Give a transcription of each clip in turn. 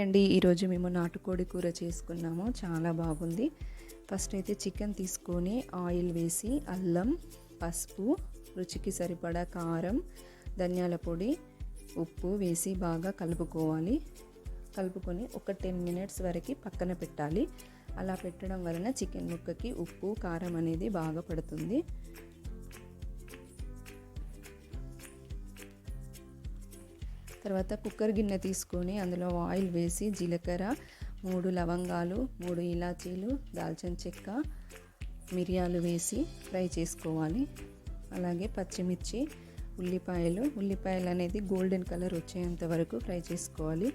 అండి ఈరోజు మేము నాటుకోడి కూర చేసుకున్నాము. చాలా బాగుంది. ఫస్ట్ అయితే చికెన్ తీసుకొని ఆయిల్ వేసి అల్లం పసుపు రుచికి సరిపడా కారం ధనియాల పొడి ఉప్పు వేసి బాగా కలుపుకోవాలి. కలుపుకొని ఒక టెన్ మినిట్స్ వరకు పక్కన పెట్టాలి. అలా పెట్టడం వలన చికెన్ ముక్కకి ఉప్పు కారం అనేది బాగా పడుతుంది. తర్వాత కుక్కర్ గిన్నె తీసుకొని అందులో ఆయిల్ వేసి జీలకర్ర మూడు లవంగాలు మూడు ఇలాచీలు దాల్చిన చెక్క మిరియాలు వేసి ఫ్రై చేసుకోవాలి. అలాగే పచ్చిమిర్చి ఉల్లిపాయలు. ఉల్లిపాయలు అనేది గోల్డెన్ కలర్ వచ్చేంత వరకు ఫ్రై చేసుకోవాలి.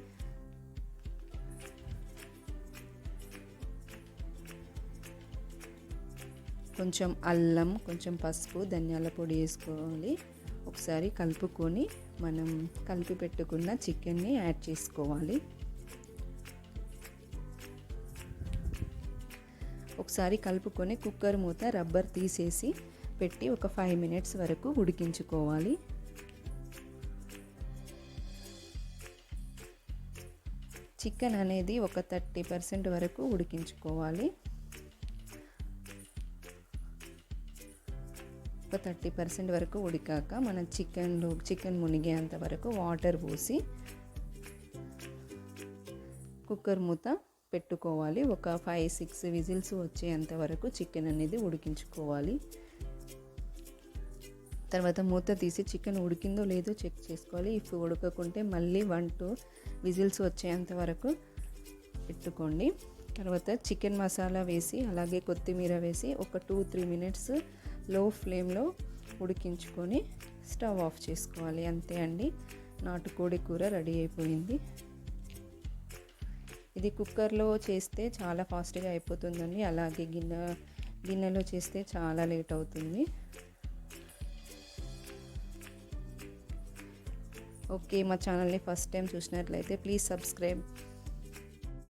కొంచెం అల్లం కొంచెం పసుపు ధనియాల పొడి వేసుకోవాలి. ఒకసారి కలుపుకొని మనం కలిపి పెట్టుకున్న చికెన్ని యాడ్ చేసుకోవాలి. ఒకసారి కలుపుకొని కుక్కర్ మూత రబ్బర్ తీసేసి పెట్టి ఒక ఫైవ్ మినిట్స్ వరకు ఉడికించుకోవాలి. చికెన్ అనేది ఒక థర్టీ పర్సెంట్ వరకు ఉడికించుకోవాలి. ఒక థర్టీ పర్సెంట్ వరకు ఉడికాక మన చికెన్లో చికెన్ మునిగేంత వరకు వాటర్ పోసి కుక్కర్ మూత పెట్టుకోవాలి. ఒక ఫైవ్ సిక్స్ విజిల్స్ వచ్చేంత వరకు చికెన్ అనేది ఉడికించుకోవాలి. తర్వాత మూత తీసి చికెన్ ఉడికిందో లేదో చెక్ చేసుకోవాలి. ఇఫ్ ఉడకకుంటే మళ్ళీ వన్ టూ విజిల్స్ వచ్చేంత వరకు పెట్టుకోండి. తర్వాత చికెన్ మసాలా వేసి అలాగే కొత్తిమీర వేసి ఒక టూ త్రీ మినిట్స్ లో ఫ్లేమ్లో ఉడికించుకొని స్టవ్ ఆఫ్ చేసుకోవాలి. అంతే అండి. నాటుకోడి కూర రెడీ అయిపోయింది. ఇది కుక్కర్లో చేస్తే చాలా ఫాస్ట్గా అయిపోతుందండి. అలాగే గిన్నె గిన్నెలో చేస్తే చాలా లేట్ అవుతుంది. ఓకే మా ఛానల్ని ఫస్ట్ టైం చూసినట్లయితే ప్లీజ్ సబ్స్క్రైబ్